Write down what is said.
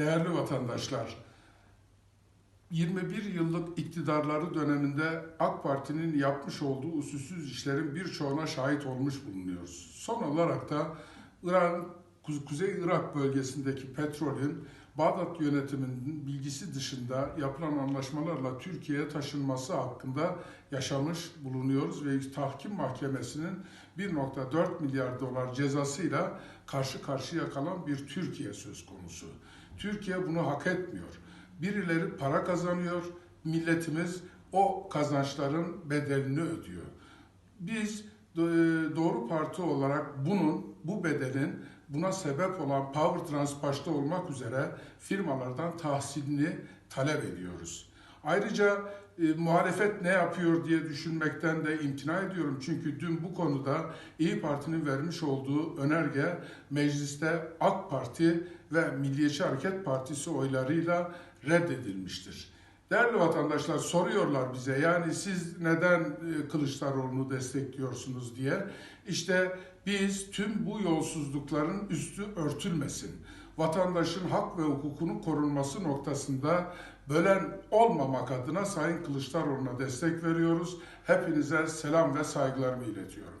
Değerli vatandaşlar, 21 yıllık iktidarları döneminde AK Parti'nin yapmış olduğu usulsüz işlerin birçoğuna şahit olmuş bulunuyoruz. Son olarak da İran, Kuzey Irak bölgesindeki petrolün Bağdat yönetiminin bilgisi dışında yapılan anlaşmalarla Türkiye'ye taşınması hakkında yaşamış bulunuyoruz ve tahkim mahkemesinin 1.4 milyar dolar cezasıyla karşı karşıya kalan bir Türkiye söz konusu. Türkiye bunu hak etmiyor. Birileri para kazanıyor, milletimiz o kazançların bedelini ödüyor. Biz Doğru Parti olarak bunun, bu bedelin buna sebep olan Power Trans başta olmak üzere firmalardan tahsilini talep ediyoruz. Ayrıca e, muhalefet ne yapıyor diye düşünmekten de imtina ediyorum. Çünkü dün bu konuda İyi Parti'nin vermiş olduğu önerge mecliste AK Parti ve Milliyetçi Hareket Partisi oylarıyla reddedilmiştir. Değerli vatandaşlar soruyorlar bize yani siz neden e, Kılıçdaroğlu'nu destekliyorsunuz diye. İşte biz tüm bu yolsuzlukların üstü örtülmesin. Vatandaşın hak ve hukukunu korunması noktasında bölen olmamak adına Sayın Kılıçdaroğlu'na destek veriyoruz. Hepinize selam ve saygılarımı iletiyorum.